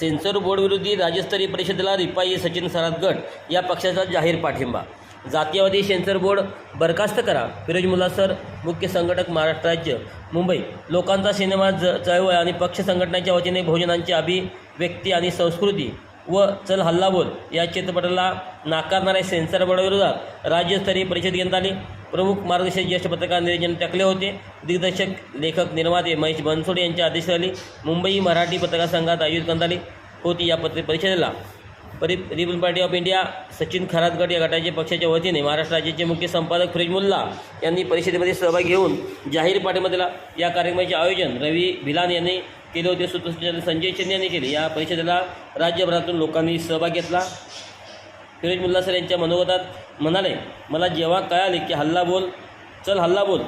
Sensor बोर्डविरोधी राज्यस्तरीय परिषदेला रिपाई सचिन सरात गट या पक्षाचा जाहीर पाठिंबा. जातीयवादी सेन्सर बोर्ड बरखास्त करा. फिरोज मुल्ला सर मुख्य संघटक महाराष्ट्र राज्य मुंबई. लोकांचा सिनेमा ज चळवळ आणि पक्ष संघटनेच्या वतीने भोजनांची अभिव्यक्ती आणि संस्कृती व चल हल्ला बोल या चित्रपटाला नाकारणाऱ्या सेन्सर बोर्डाविरोधात राज्यस्तरीय परिषद घेण्यात आली प्रमुख मार्गदर्शक ज्येष्ठ पत्रकार निरंजन टकले होते. दिग्दर्शक लेखक निर्माते महेश बनसोडे यांच्या अध्यक्षतेखाली मुंबई मराठी पत्रकार संघात आयोजित करण्यात आली. होती या पत्र परिषदेला. परि republic party of India Sachin खरातगड या गटाच्या पक्षाच्या वतीने महाराष्ट्र राज्याचे मुख्य संपादक फिरोज मुल्ला यांनी परिषदेमध्ये सहभाग घेऊन जाहीर पाठिंबा दिला या कार्यक्रमाचे आयोजन रवी भिलान यांनी केले होते सूत्रसंचालन संजय चंद यांनी केले. या परिषदेला राज्यभरातून लोकांनी सहभाग घेतला. फिरोज मुल्ला सर यांच्या मनोगतात म्हणाले मला जेव्हा कळाले की हल्ला बोल चल हल्ला बोल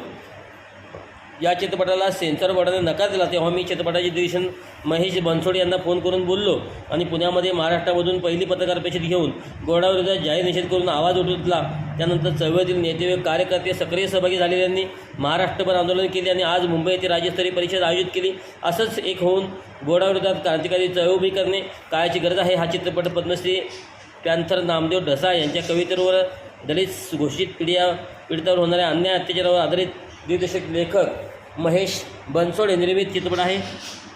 या चित्रपटाला सेन्सर बोर्डाने नकार दिला. तेव्हा मी चित्रपटाचे दिग्दर्शन महेश बनसोडे यांना फोन करून बोललो आणि पुण्यामध्ये महाराष्ट्रामधून पहिली पत्रकार परिषद घेऊन गोडाविरोधात जाहीर निषेध करून आवाज उठवला. त्यानंतर चळवळीतील नेते व कार्यकर्ते सक्रिय सहभागी झालेल्यांनी महाराष्ट्रभर आंदोलन केले आणि आज मुंबई येथे राज्यस्तरीय परिषद आयोजित केली. असंच एक होऊन गोडाविरोधात क्रांतिकारी चळवळ उभी करणे काळाची गरज आहे हा चित्रपट पद्मश्री पॅन्थर नामदेव ढसा यांच्या कवितेवर दलित घोषित पिढ्या पीडितावर होणाऱ्या अन्याय अत्याचारावर आधारित दिग्दर्शक लेखक महेश बनसोडे निर्मित चित्रपट आहे.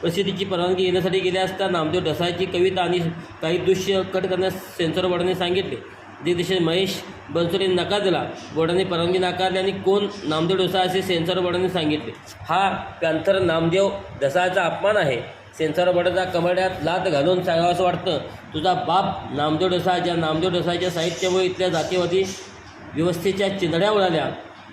प्रसिद्धीची परवानगी येण्यासाठी गेले असता नामदेव ढसाची कविता आणि काही दृश्य कट करण्यास सेन्सॉर बोर्डाने सांगितले. दिग्दर्शक महेश बनसोडे नकार दिला. बोर्डाने परवानगी नाकारली आणि कोण? नामदेव ढोसा असे सेन्सर बोर्डाने सांगितले. हा पॅन्थर नामदेव ढसाळचा अपमान आहे. सेन्सॉर बोर्डाचा कमड्यात लात घालून सांगावं असं वाटतं. तुझा बाप नामदेव डोसा ज्या नामदेव डोसाच्या साहित्यामुळे इथल्या जातीवादी व्यवस्थेच्या चिंधड्या उडाल्या.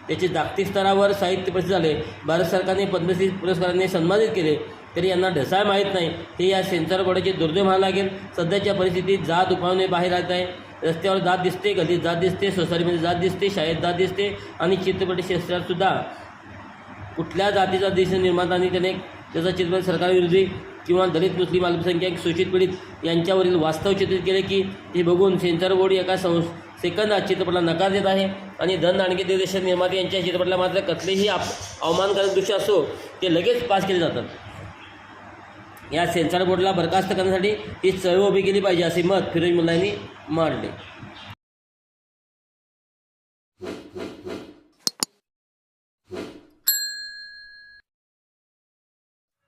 त्याचे जागतिक स्तरावर साहित्य प्रसिद्ध झाले. भारत सरकारने पद्मश्री पुरस्काराने सन्मानित केले. तरी यांना ढसाळ माहीत नाही. हे या सेन्सर बोर्डाचे दुर्दैव म्हणावं लागेल. सध्याच्या परिस्थितीत जात उपावणे बाहेर आत आहे. रस्त्यावर जात दिसते गलीत जात दिसते सोसायटीमध्ये जात दिसते शाळेत जात दिसते आणि चित्रपट क्षेत्रातसुद्धा कुठल्या जातीचा देश निर्मातांनी त्याने त्याचा चित्रपट सरकारविरोधी किंवा दलित मुस्लिम अल्पसंख्याक शोषित पीडित यांच्यावरील वास्तव चित्रित केले की हे बघून सेन्सर बोर्ड एका संस सेकंदात चित्रपटाला नकार देत आहे. आणि धन आणखी दिग्दर्शक निर्माते यांच्या चित्रपटाला मात्र कसलेही आप अवमानकारक दृश्य असो ते लगेच पास केले जातात. या सेन्सर बोर्डला बरखास्त करण्यासाठी ही चळवळ उभी केली पाहिजे असे मत फिरोज मुलांनी मांडले.